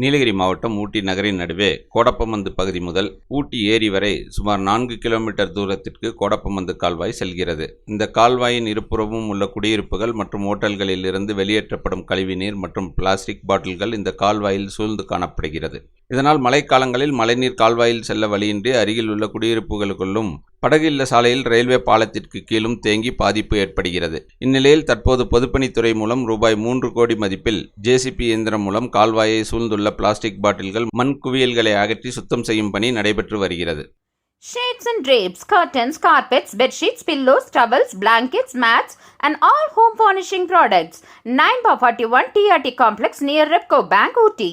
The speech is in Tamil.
நீலகிரி மாவட்டம் ஊட்டி நகரின் நடுவே கோடப்பமந்து பகுதி முதல் ஊட்டி ஏரி வரை சுமார் நான்கு கிலோமீட்டர் தூரத்திற்கு கோடப்பமந்து கால்வாய் செல்கிறது. இந்த கால்வாயின் இருபுறமும் உள்ள குடியிருப்புகள் மற்றும் ஓட்டல்களில் இருந்து வெளியேற்றப்படும் கழிவுநீர் மற்றும் பிளாஸ்டிக் பாட்டில்கள் இந்த கால்வாயில் சூழ்ந்து காணப்படுகிறது. இதனால் மழைக்காலங்களில் மழைநீர் கால்வாயில் செல்ல வழியின்றி அருகில் உள்ள குடியிருப்புகளுக்குள்ளும் படகு இல்ல சாலையில் ரயில்வே பாலத்திற்கு கீழும் தேங்கி பாதிப்பு ஏற்படுகிறது இந்நிலையில் தற்போது பொதுப்பணித்துறை மூலம் ரூபாய் மூன்று கோடி மதிப்பில் ஜேசிபி இயந்திரம் மூலம் கால்வாயை சூழ்ந்துள்ள பிளாஸ்டிக் பாட்டில்கள் மண் குவியல்களை அகற்றி சுத்தம் செய்யும் பணி நடைபெற்று வருகிறது Shades and drapes, curtains, carpets, bedsheets, pillows, towels, blankets, mats, and all home furnishing products. 9 by 41 TRT complex near Repco Bank, Ooty.